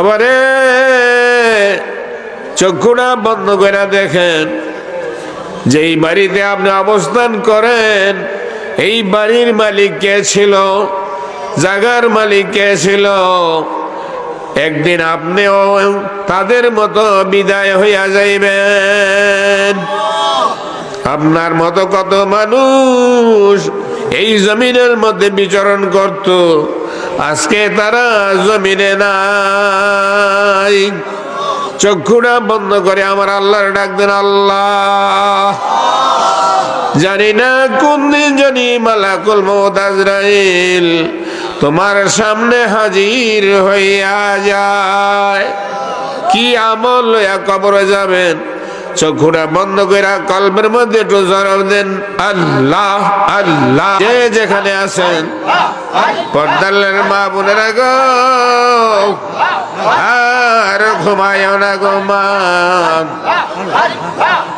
বাবারে চক্ষুটা বন্ধ করে দেখেন। যেই বাড়িতে আপনি অবস্থান করেন, এই বাড়ির মালিক কে ছিল? জাগার মালিক কে ছিল? একদিন আপনিও তাদের মতো বিদায় হইয়া যাইবেন। আপনার মতো কত মানুষ এই জমিনের মধ্যে বিচরণ করত? আজকে তারা জমিনে নাই। চক্ষুটা বন্ধ করে আমার আল্লাহর ডাক দেন, আল্লাহ। জানি না কোন দিন জানি মালাকুল মৌত আজরাইল তোমার সামনে হাজির হইয়া যায়। কি আমল লইয়া কবরে যাবেন? চক্ষুটা বন্ধ করে কলমের মধ্যে একটু জরব দেন। আল্লাহ আল্লাহ। যে যেখানে আছেন, পর্দালের মা বোনেরা গো। আর ঘুমায় না গো মা।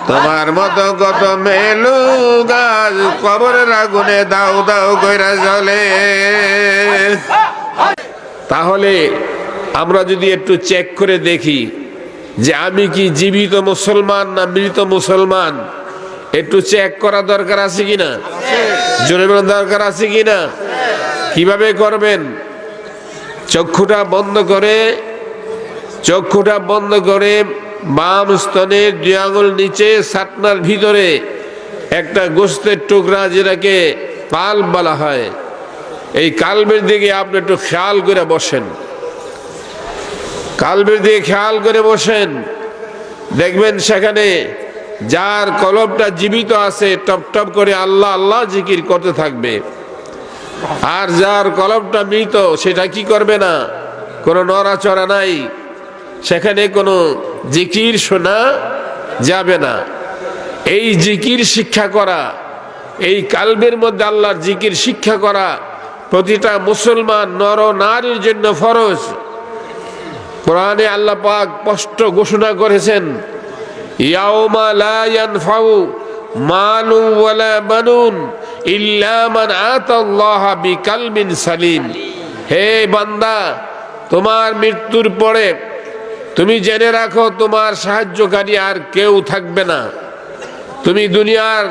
তোমার মতো কত মেলু গাছ কবরের আগুনে দাও দাও কইরা জ্বলে। তাহলে আমরা যদি একটু চেক করে দেখি যে আমি কি জীবিত মুসলমান না মৃত মুসলমান? একটু চেক করা দরকার আছে কিনা? জোরে দরকার আছে কিনা? কীভাবে করবেন? চক্ষুটা বন্ধ করে, চক্ষুটা বন্ধ করে বাম স্তনের দুই আঙুল নিচে সাতনার ভিতরে একটা গোস্তের টুকরা যেটাকে পাল বলা হয়। এই কালবের দিকে আপনি একটু খেয়াল করে বসেন। কালবের দিয়ে খেয়াল করে বসেন। দেখবেন সেখানে যার কলবটা জীবিত আছে, টপ টপ করে আল্লাহ আল্লাহ জিকির করতে থাকবে। আর যার কলবটা মৃত, সেটা কি করবে না? কোনো নড়াচড়া নাই। সেখানে কোনো জিকির শোনা যাবে না। এই জিকির শিক্ষা করা, এই কালবের মধ্যে আল্লাহর জিকির শিক্ষা করা, প্রতিটা মুসলমান নর নারীর জন্য ফরজ। কোরআনে আল্লাহ পাক স্পষ্ট ঘোষণা করেছেন, ইয়াউমা লা ইয়ানফাউ মালু ওয়ালা বানুন ইল্লা মান আতাল্লাহ বিকালবিন সালিম। হে বান্দা, তোমার মৃত্যুর পরে তুমি জেনে রাখো তোমার সাহায্যকারী আর কেউ থাকবে না। তুমি দুনিয়ার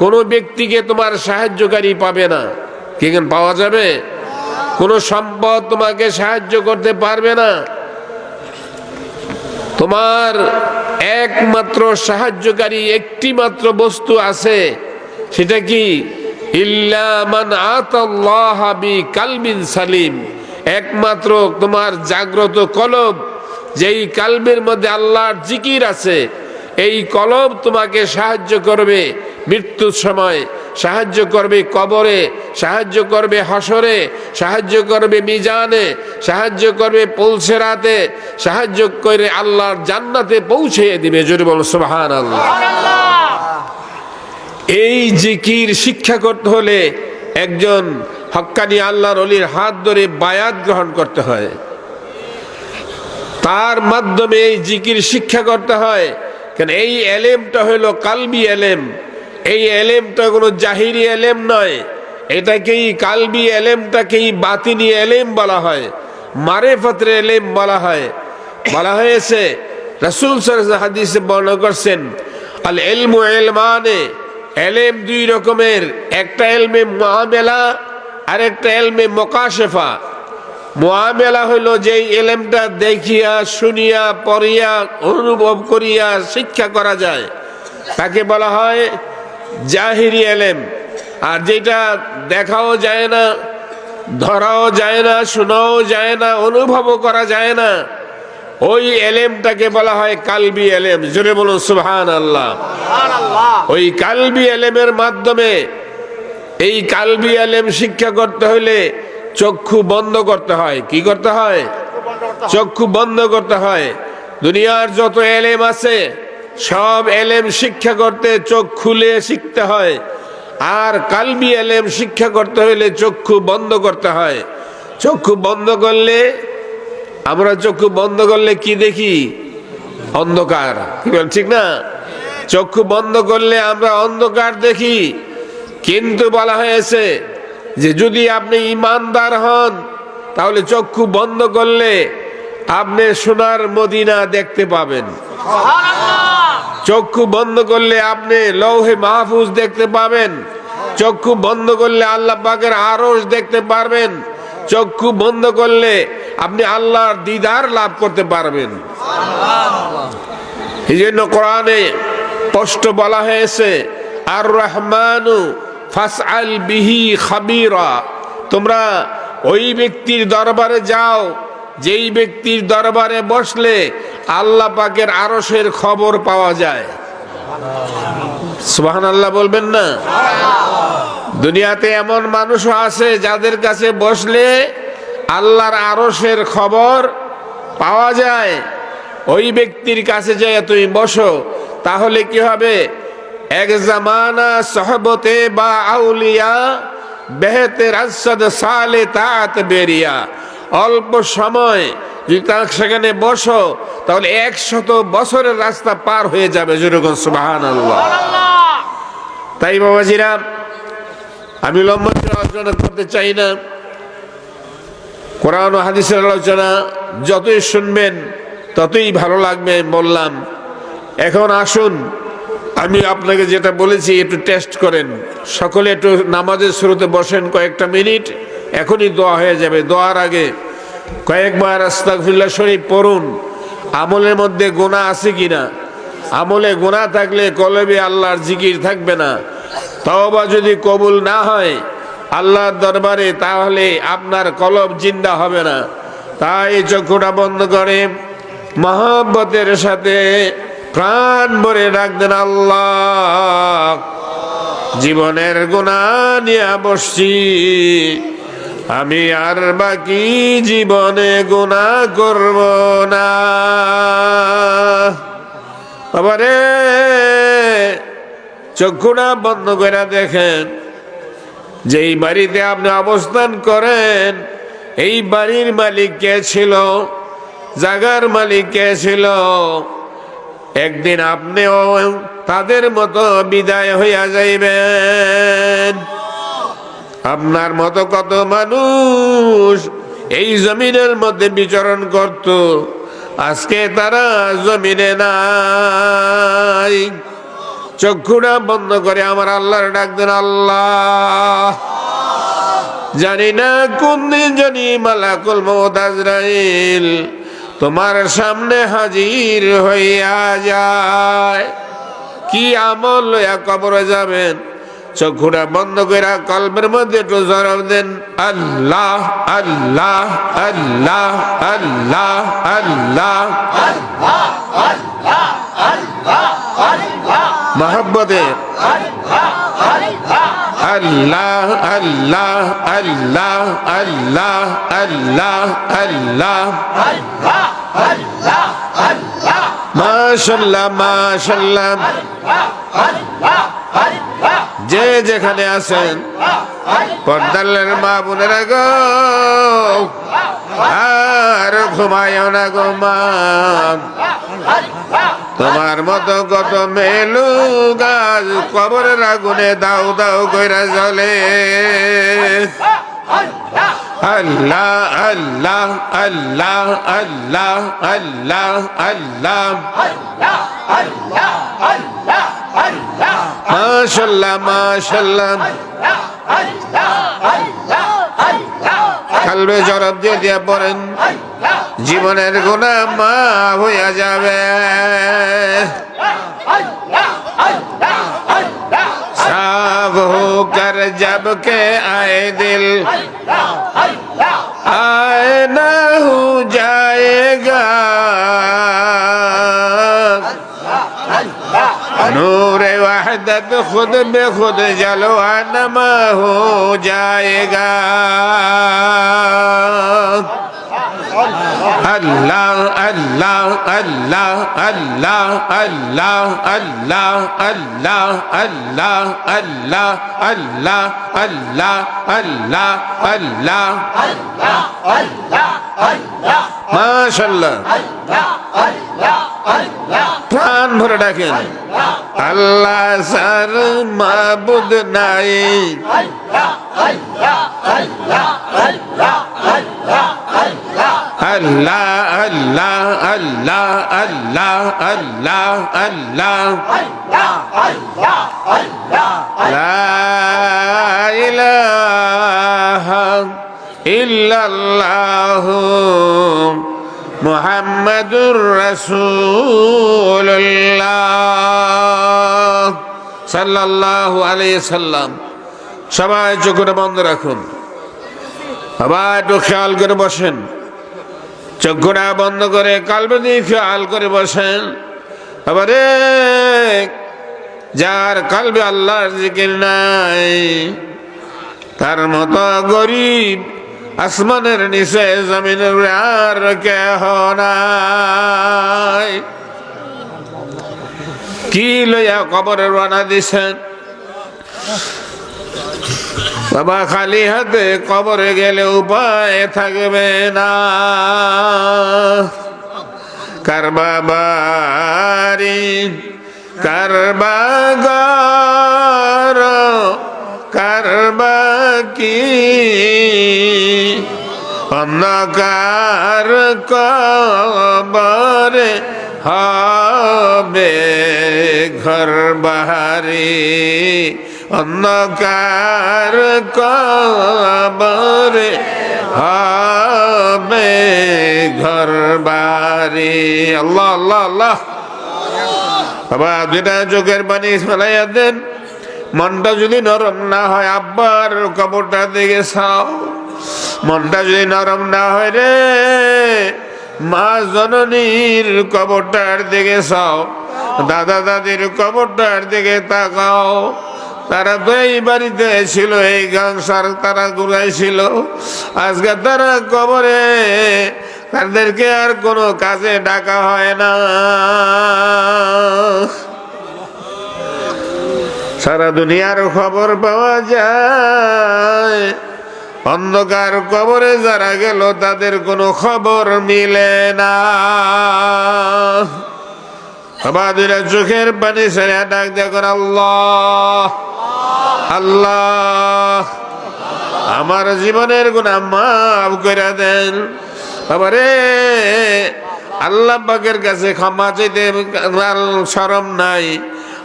কোনো ব্যক্তিকে তোমার সাহায্যকারী পাবে না। কেন পাওয়া যাবে? কোনো সম্পদ তোমাকে সাহায্য করতে পারবে না। তোমার একমাত্র সাহায্যকারী একটি মাত্র বস্তু আছে, সেটা কি? কালবিন সালিম। একমাত্র তোমার জাগ্রত কলব, যেই কালবের মধ্যে আল্লাহর জিকির আছে, এই কলব তোমাকে সাহায্য করবে মৃত্যুর সময়। সাহায্য করবে কবরে, সাহায্য করবে হাসরে সাহায্য করবে মিজানে, সাহায্য করবে পৌঁছেরাতে সাহায্য করে আল্লাহর জান্নাতে পৌঁছে দিবে। জোরে বল আল্লাহ এই জিকির শিক্ষা করতে হলে একজন হক্কানি আল্লাহর অলির হাত ধরে বায়াত গ্রহণ করতে হয়। তার মাধ্যমে এই জিকির শিক্ষা করতে হয়। কেন এই এলেমটা হলো কালবি এলেম। এই এলেমটা কোনো জাহিরি এলেম নয়। এটাকেই কালবি এলেমটাকেই বাতিনি এলেম বলা হয়। মারে মারেফতের এলেম বলা হয়। বলা হয়েছে, রসুল হাদিসে বর্ণনা করছেন, আল এলমু এলমানে এলেম দুই রকমের, একটা এলমে মহামেলা আর একটা এলমে মোকাশেফা। মহামেলা হইল যে এলেমটা দেখিয়া, শুনিয়া, পড়িয়া, অনুভব করিয়া, শিক্ষা করা যায়। তাকে বলা হয় জাহিরি এলেম। আর যেটা দেখাও যায় না ধরাও যায় না শোনাও যায় না অনুভবও করা যায় না ওই এলেমটাকে বলা হয় কালবি এলেম। জোরে বলুন সুবহান আল্লাহ ওই কালবি এলেমের মাধ্যমে এই কালবি এলেম শিক্ষা করতে হইলে চক্ষু বন্ধ করতে হয়। কি করতে হয়। চক্ষু বন্ধ করতে হয়। দুনিয়ার যত এলেম আছে সব এলেম শিক্ষা করতে চোখ খুলে শিখতে হয়। আর কালবি এলেম শিক্ষা করতে হইলে চক্ষু বন্ধ করতে হয়। চক্ষু বন্ধ করলে, আমরা চক্ষু বন্ধ করলে কি দেখি? অন্ধকার। কি বল, ঠিক না? চক্ষু বন্ধ করলে আমরা অন্ধকার দেখি। কিন্তু বলা হয়েছে যে যদি আপনি ইমানদার হন, তাহলে চক্ষু বন্ধ করলে আপনি সোনার মদিনা দেখতে পাবেন। চক্ষু বন্ধ করলে আপনি লৌহে মাহফুজ দেখতে পাবেন। চক্ষু বন্ধ করলে আল্লাহ পাকের আরস দেখতে পারবেন। চক্ষু বন্ধ করলে আপনি আল্লাহর দিদার লাভ করতে পারবেন। এই জন্য কোরআনে স্পষ্ট বলা হয়েছে আর রহমানু ফাসআল বিহি খাবিরা। তোমরা ওই ব্যক্তির দরবারে যাও যেই ব্যক্তির দরবারে বসলে আল্লাহ পাকের আরসের খবর পাওয়া যায়। সুবহান আল্লাহ বলবেন না? দুনিয়াতে এমন মানুষও আছে যাদের কাছে বসলে আল্লাহর আরসের খবর পাওয়া যায়। ওই ব্যক্তির কাছে যে তুমি বসো, তাহলে কি হবে? এক জামানা সহবতে বা আউলিয়া বেহেতে রাজসাদ সালে তাত বেরিয়া। অল্প সময় যদি তার সেখানে বসো, তাহলে একশত বছরের রাস্তা পার হয়ে যাবে যেরকম সুবাহান আল্লাহ তাই বাবাজিরা, আমি লম্বা আলোচনা করতে চাই না। কোরআন ও হাদিসের আলোচনা যতই শুনবেন, ততই ভালো লাগবে, বললাম। এখন আসুন, আমি আপনাকে যেটা বলেছি, একটু টেস্ট করেন। সকলে একটু নামাজের শুরুতে বসেন কয়েকটা মিনিট। এখনই দোয়া হয়ে যাবে। দোয়ার আগে কয়েকবার আস্তাগফিরুল্লাহ শরীফ পড়ুন। আমলের মধ্যে গোনা আছে কি না আমলে গোনা থাকলে কলবে আল্লাহর জিকির থাকবে না। তওবা যদি কবুল না হয় আল্লাহর দরবারে, তাহলে আপনার কলব জিন্দা হবে না। তাই চক্ষুটা বন্ধ করে মহাব্বতের সাথে প্রাণ ভরে রাখতেন আল্লাহ, জীবনের গুণা নিয়ে বসছি। আমি আর বাকি জীবনে গুণা করব না। বাবারে চক্ষুটা বন্ধ করে দেখেন, যেই বাড়িতে আপনি অবস্থান করেন, এই বাড়ির মালিক কে ছিল? জাগার মালিক কে ছিল? একদিন আপনিও তাদের মতো বিদায় হইয়া যাইবেন। আপনার মতো কত মানুষ এই জমিনের মধ্যে বিচরণ করত। আজকে তারা জমিনে নাই। চক্ষুটা বন্ধ করে আমার আল্লাহর ডাক দেন, আল্লাহ। জানি না কোন দিন জানি মালাকুল মমতাজরাইল তোমার সামনে হাজির হইয়া যায়। কি আমল লইয়া কবরে যাবেন? চক্ষুটা বন্ধ করে কলমের মধ্যে একটু জবাব দেন। আল্লাহ আল্লাহ আল্লাহ আল্লাহ আল্লাহ। মহব্বতে। আল্লাহ আল্লাহ আল্লাহ আল্লাহ আল্লাহ আল্লাহ। মাশাল্লাহ মাশাল্লাহ। যে যেখানে আছেন পর্দালের মা বোনেরা গো, আর ঘুমায় না গো মা। তোমার মতো কত মেলু গাছ কবরের আগুনে দাও দাও কইরা জ্বলে। আল্লাহ আল্লাহ আল্লাহ আল্লাহ আল্লাহ আল্লাহ। মাশাল্লাহ মাশাল্লাহ কালবে জরব দিয়ে দিয়ে পড়েন জীবনের গুণা মা হইয়া যাবে साफ होकर जब के आए दिल आए न वहदत खुद में खुद जलवा नमा हो जाएगा अल्लाह अल्लाह अल्लाह अल्लाह अल्लाह अल्लाह अल्लाह अल्लाह अल्लाह अल्लाह अल्लाह अल्लाह মাশাল্লাহ প্রাণ ভরে ডাকেন। আল্লাহ সার মাবুদ নাই। আল্লাহ আল্লাহ আল্লাহ আল্লাহ আল্লাহ আল্লাহ। আল্লাহ আল্লাহ ইল্লাল্লাহ মুহাম্মাদুর রাসূলুল্লাহ। সাল্লাল্লাহু আলাইহি সাল্লাম। সবাই চোখটা বন্ধ রাখুন। আবার একটু খেয়াল করে বসেন। চক্ষুটা বন্ধ করে, কালবে দিয়ে খেয়াল করে বসেন। আবারে যার কালবে আল্লাহর জিকির নাই, তার মতো গরিব আসমানের নিচে জমিনের আর কেহ নাই। কি লইয়া কবরের বানা দিছেন? বাবা, খালি হাতে কবরে গেলে উপায় থাকবে না। কারবাবারি কারবাগর কারবা কি অন্ধকার কবরে হবে ঘর বাহারি, অন্ধকার কবরে হবে ঘর বাড়ি আল্লাহ আল্লাহ আল্লাহ। বাবা দুটা চোখের পানি ফেলাইয়া দেন। মনটা যদি নরম না হয়, আব্বার কবরটা দিকে চাও মনটা যদি নরম না হয় রে, মা জননীর কবরটার দিকে চাও দাদা দাদির কবরটার দিকে তাকাও। তারা তো এই বাড়িতে ছিল, এই গাংসার তারা ঘুরাইছিল আজকে তারা কবরে, তাদেরকে আর কোনো কাজে ডাকা হয় না। সারা দুনিয়ার খবর পাওয়া যায়। অন্ধকার কবরে যারা গেল, তাদের কোনো খবর মিলে না। চোখের পানি ছেড়ে ডাক দেখুন আল্লাহ আল্লাহ, আমার জীবনের গুণা মাফ করে দেন। বাবারে আল্লাহ পাকের কাছে ক্ষমা চাইতে সরম নাই।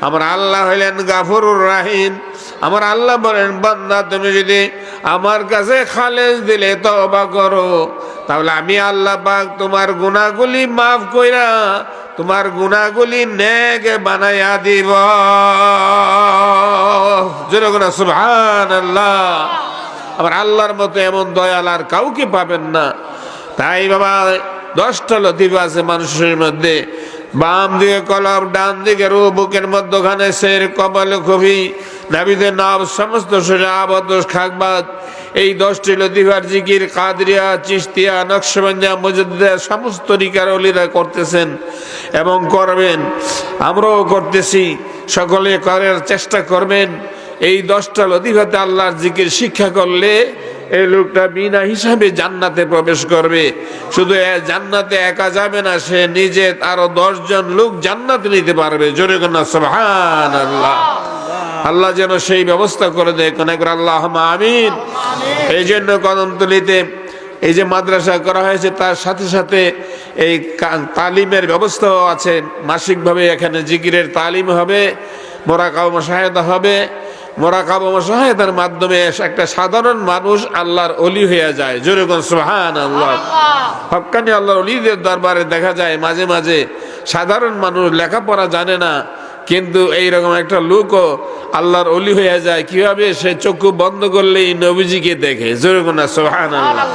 আমার আল্লাহ হইলেন গাফরুর রাহিম। আমার আল্লাহ বলেন, বান্দা, তুমি যদি আমার কাছে খালেজ দিলে তবা করো। তাহলে আমি আল্লাহ পাক তোমার গুণাগুলি মাফ কইরা তোমার গুণাগুলি নেক বানাইয়া দিব। যেরকম সুবহান আল্লাহ আবার আল্লাহর মতো এমন দয়াল আর কাউকে পাবেন না। তাই বাবা, দশটা লতিফ আছে মানুষের মধ্যে। বাম দিকে কলব ডান দিকে রু বুকের মধ্যখানে শের, কপালে কবি নাবিদে নাব সমস্ত শরীরে আবদ্ধ খাকবাদ এই দশটি লতিফার জিকির, কাদরিয়া চিস্তিয়া নকশবন্দিয়া মজুদ্দিয়া সমস্ত রিকার অলিরা করতেছেন এবং করবেন। আমরাও করতেছি। সকলে করার চেষ্টা করবেন। এই দশটা লতিফাতে আল্লাহর জিকির শিক্ষা করলে এই লোকটা বিনা হিসাবে জান্নাতে প্রবেশ করবে। শুধু জান্নাতে একা যাবে না সে নিজে আরও দশজন লোক জান্নাতে নিতে পারবে। জোরে কন্যা আল্লাহ আল্লাহ যেন সেই ব্যবস্থা করে দেয়। কোন একবার আল্লাহ আমিন। এই জন্য কদমতলিতে এই যে মাদ্রাসা করা হয়েছে তার সাথে সাথে এই তালিমের ব্যবস্থাও আছে। মাসিকভাবে এখানে জিকিরের তালিম হবে মোরাকাব মশাহেদা হবে। মোরাকাব মশাহেদার মাধ্যমে একটা সাধারণ মানুষ আল্লাহর অলি হয়ে যায়। জোরে কোন সুবহান আল্লাহ হক্কানি আল্লাহর অলিদের দরবারে দেখা যায় মাঝে মাঝে সাধারণ মানুষ লেখাপড়া জানে না কিন্তু এইরকম একটা লোকও আল্লাহর অলি হয়ে যায়। কীভাবে সে চক্ষু বন্ধ করলেই নবীজিকে দেখে? জোরে কোন সুবহান আল্লাহ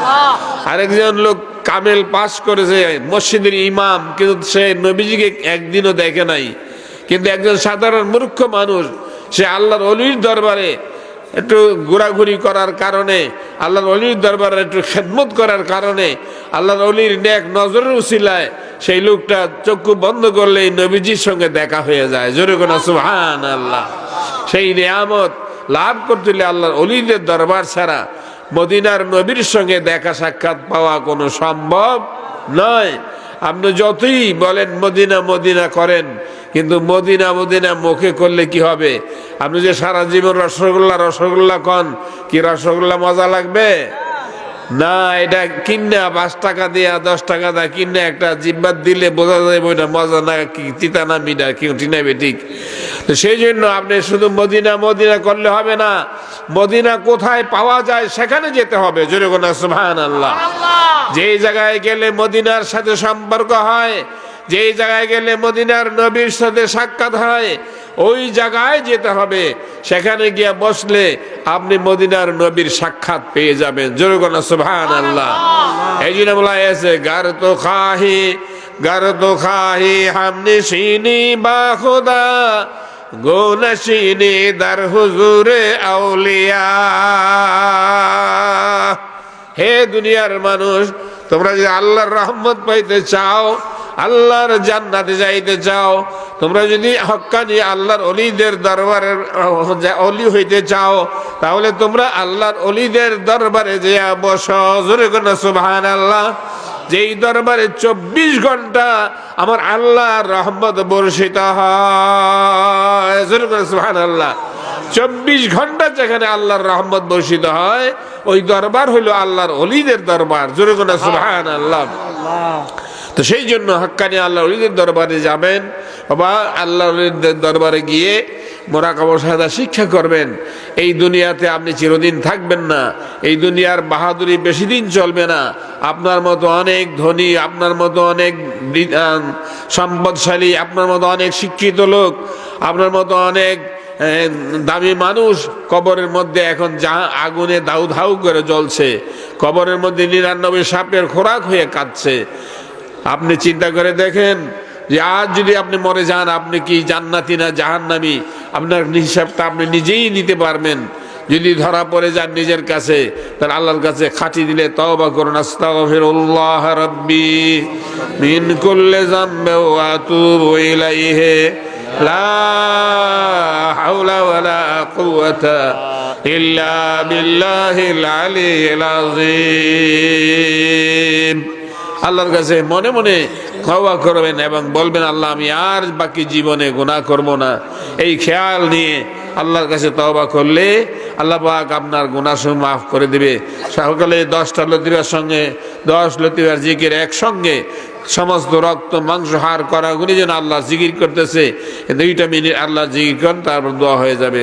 আরেকজন লোক কামেল পাস করেছে মসজিদের ইমাম কিন্তু সে নবীজিকে একদিনও দেখে নাই। কিন্তু একজন সাধারণ মূর্খ মানুষ সে আল্লাহর অলির দরবারে একটু ঘোরাঘুরি করার কারণে, আল্লাহর অলির দরবারে একটু খেদমত করার কারণে, আল্লাহর অলির নেক নজরের উচিলায় সেই লোকটা চক্ষু বন্ধ করলে নবীজির সঙ্গে দেখা হয়ে যায়। জোরে কোনা সুহান আল্লাহ সেই নিয়ামত লাভ করতে হলে আল্লাহর অলিদের দরবার ছাড়া মদিনার নবীর সঙ্গে দেখা সাক্ষাৎ পাওয়া কোনো সম্ভব নয়। আপনি যতই বলেন, মদিনা মদিনা করেন। কিন্তু মদিনা মদিনা মুখে করলে কি হবে? আপনি যে সারা জীবন রসগোল্লা রসগোল্লা কন কি রসগোল্লা মজা লাগবে? না, এটা কিনা পাঁচ টাকা দিয়া, দশ টাকা দা কিনে একটা জিব্বাত দিলে বোঝা যাবে মজা না, কি তিতা না মিডা কেউ ঠিক? সেই জন্য আপনি শুধু মদিনা মদিনা করলে হবে না। মদিনা কোথায় পাওয়া যায় সেখানে যেতে হবে। জোরে কোনা আল্লাহ। যেই জায়গায় গেলে মদিনার সাথে সম্পর্ক হয় যেই জায়গায় গেলে মদিনার নবীর সাথে সাক্ষাৎ হয় ওই জায়গায় যেতে হবে। সেখানে গিয়ে বসলে আপনি মদিনার নবীর সাক্ষাৎ পেয়ে যাবেন। জোরগনা সুবহান আল্লাহ। এই জন্য বলা হয়েছে গার তো খাহি গার তো খাহি হামনে সিনি বা খুদা গোনশিনি দার হুজুরে আউলিয়া। হে দুনিয়ার মানুষ, তোমরা যদি আল্লাহর রহমত পাইতে চাও, আল্লাহর জান্নাতে যাইতে চাও, তোমরা যদি হক্কানি আল্লাহর অলিদের যা- অলি হইতে চাও, তাহলে তোমরা আল্লাহর অলিদের দরবারে যে বস। জোরে কোন সুবহান আল্লাহ যেই দরবারে চব্বিশ ঘণ্টা আমার আল্লাহর রহমত বর্ষিত হয়। আল্লাহ চব্বিশ ঘণ্টা যেখানে আল্লাহর রহমত বর্ষিত হয় ওই দরবার হইল আল্লাহর অলিদের দরবার। জোরে সুহান আল্লাহ। তো সেই জন্য হাক্কানি আল্লাহ অলিদের দরবারে যাবেন বা আল্লাহ দরবারে গিয়ে মোরাকাবর সাদা শিক্ষা করবেন। এই দুনিয়াতে আপনি চিরদিন থাকবেন না। এই দুনিয়ার বাহাদুরি বেশি দিন চলবে না। আপনার মতো অনেক ধনী, আপনার মতো অনেক সম্পদশালী, আপনার মতো অনেক শিক্ষিত লোক, আপনার মতো অনেক দামি মানুষ কবরের মধ্যে এখন যা আগুনে দাউ ধাউ করে জ্বলছে। কবরের মধ্যে নিরানব্বই সাপের খোরাক হয়ে কাঁদছে। আপনি চিন্তা করে দেখেন যে আজ যদি আপনি মরে যান, আপনি কি জান্নাতি না জাহান্নামি? আপনার হিসাবটা আপনি নিজেই নিতে পারবেন। যদি ধরা পড়ে যান নিজের কাছে তার আল্লাহর কাছে খাটি দিলে তওবা করুন। আস্তাগফিরুল্লাহ রাব্বি মিন কুল্লি যামবি ওয়া আতুবু ইলাইহি। লা হাওলা ওয়ালা কুওয়াতা ইল্লা বিল্লাহিল আলিয়্যিল আযীম। আল্লাহর কাছে মনে মনে ক্ষমা করবেন এবং বলবেন, আল্লাহ, আমি আর বাকি জীবনে গুনাহ করব না। এই খেয়াল নিয়ে আল্লাহর কাছে তওবা করলে আল্লাহ পাক আপনার গুনাহ মাফ করে দিবে। সকালে দশটা লতিবার সঙ্গে, দশ লতিবার জিকির একসঙ্গে, সমস্ত রক্ত, মাংস হার করা গুলি যেন আল্লাহ জিকির করতেছে। দুইটা মিনিট আল্লাহ জিকির করেন, তারপর দোয়া হয়ে যাবে।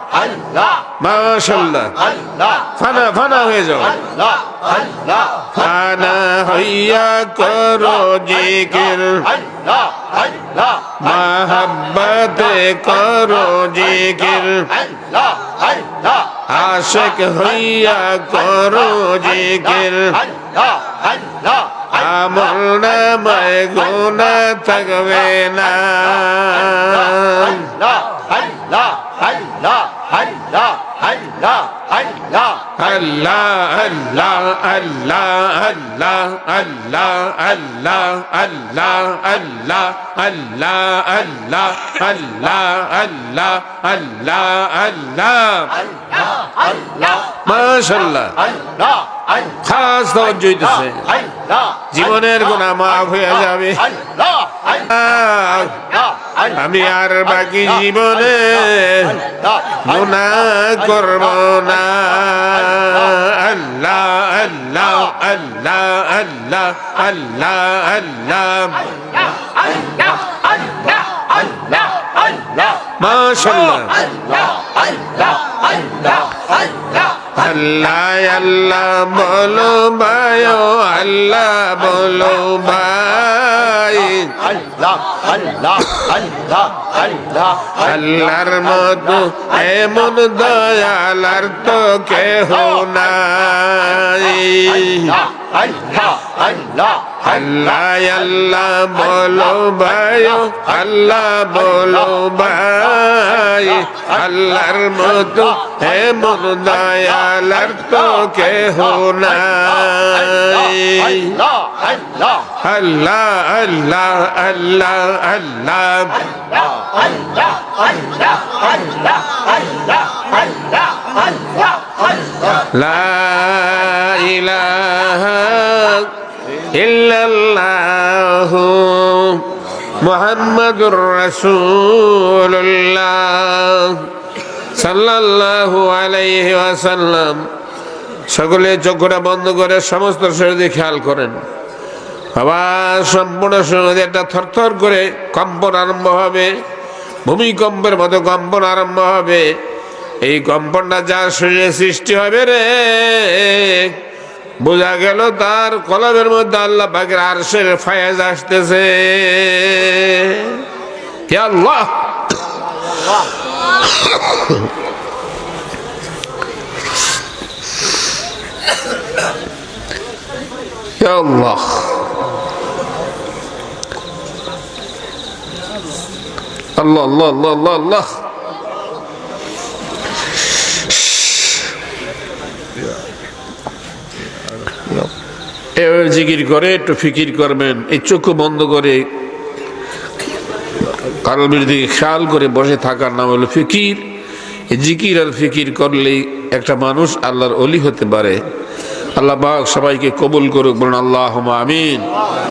আল্লাহ হইয়া করো জিকির। আল্লাহ আল্লাহ হইয়া করো জিকির। আমল নামায় থাকবে না। la, la, la. আল্লাহ আল্লাহ আল্লাহ আল্লাহ আল্লাহ আল্লাহ আল্লাহ আল্লাহ আল্লাহ আল্লাহ আল্লাহ আল্লাহ আল্লাহ আল্লাহ Allah, খাস হইতেছে জীবনের গুণা মাফ হয়ে যাবে আমি আর বাকি জীবনে গুণা করব না আল্লাহ আল্লাহ আল্লাহ আল্লাহ আল্লাহ আল্লাহ মাশাল্লাহ আল্লাহ আল্লাহ বলো ভাই আল্লাহ বলো ভাই Allah, Allah, Allah, Allah, আল্লাহর মতো এমন দয়াল আর তো কেহ নাই Allah, Allah, আল্লাহ আল্লাহ বলো ভাই আল্লাহ বলো ভাই আল্লাহর মতো এমন দয়ালার তো কেহ নাই আল্লাহ আল্লাহ আল্লাহ আল্লাহ আল্লাহ আল্লাহ আল্লাহ আল্লাহ আল্লাহ আল্লাহ আল্লাহ আল্লাহ লা ইলাহা ইল্লাল্লাহ, মুহাম্মাদুর রাসূলুল্লাহ, সাল্লাল্লাহু সকলে চোখটা বন্ধ করে সমস্ত শরীরে খেয়াল করেন। আবার সম্পূর্ণ একটা থরথর করে কম্পন আরম্ভ হবে, ভূমিকম্পের মতো কম্পন আরম্ভ হবে। এই কম্পনটা যার শরীরে সৃষ্টি হবে রে, বোঝা গেল তার কলমের মধ্যে আল্লাহ পাকের আরশের ফায়াজ আসতেছে। আল্লাহ! আল্লাহ! আল্লাহ আল্লাহ আল্লাহ আল্লাহ আল্লাহ। জিকির করে, একটু ফিকির করবেন, এই চক্ষু বন্ধ করে কালবির দিকে খেয়াল করে বসে থাকার নাম হলো ফিকির। জিকির আর ফিকির করলেই একটা মানুষ আল্লাহর অলি হতে পারে। আল্লাহ সবাইকে কবুল করুক, বলুন আল্লাহ আমিন।